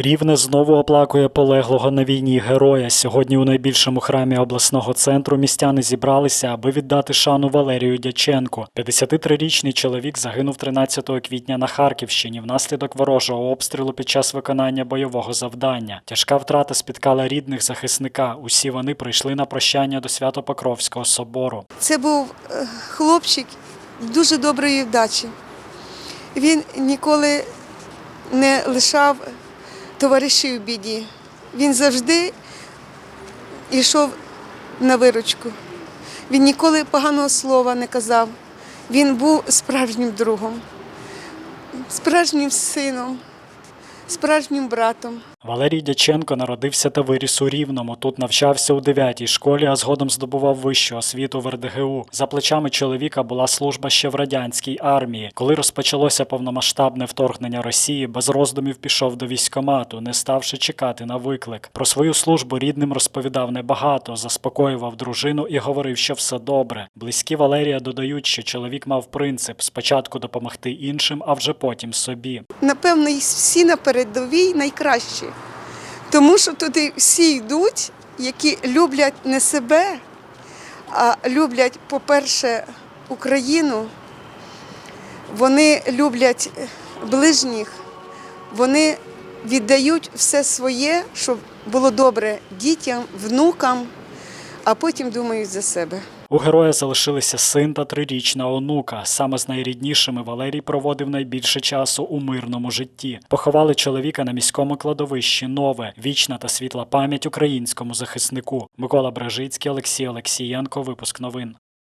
Рівне знову оплакує полеглого на війні героя. Сьогодні у найбільшому храмі обласного центру містяни зібралися, аби віддати шану Валерію Дяченку. 53-річний чоловік загинув 13 квітня на Харківщині внаслідок ворожого обстрілу під час виконання бойового завдання. Тяжка втрата спіткала рідних захисника. Усі вони прийшли на прощання до Свято-Покровського собору. Це був е, хлопчик дуже доброї вдачі. Він ніколи не лишав товаришів в біді. Він завжди йшов на виручку. Він ніколи поганого слова не казав. Він був справжнім другом, справжнім сином, справжнім братом. Валерій Дяченко народився та виріс у Рівному. Тут навчався у 9-й школі, а згодом здобував вищу освіту в РДГУ. За плечами чоловіка була служба ще в радянській армії. Коли розпочалося повномасштабне вторгнення Росії, без роздумів пішов до військкомату, не ставши чекати на виклик. Про свою службу рідним розповідав небагато, заспокоював дружину і говорив, що все добре. Близькі Валерія додають, що чоловік мав принцип спочатку допомогти іншим, а вже потім собі. Напевно, всі на передовій найкращі. Тому що туди всі йдуть, які люблять не себе, а люблять, по-перше, Україну. Вони люблять ближніх, вони віддають все своє, щоб було добре дітям, внукам, а потім думають за себе. У героя залишилися син та трирічна онука. Саме з найріднішими Валерій проводив найбільше часу у мирному житті. Поховали чоловіка на міському кладовищі Нове, вічна та світла пам'ять українському захиснику. Микола Бражицький, Олексій Олексієнко. Випуск новин.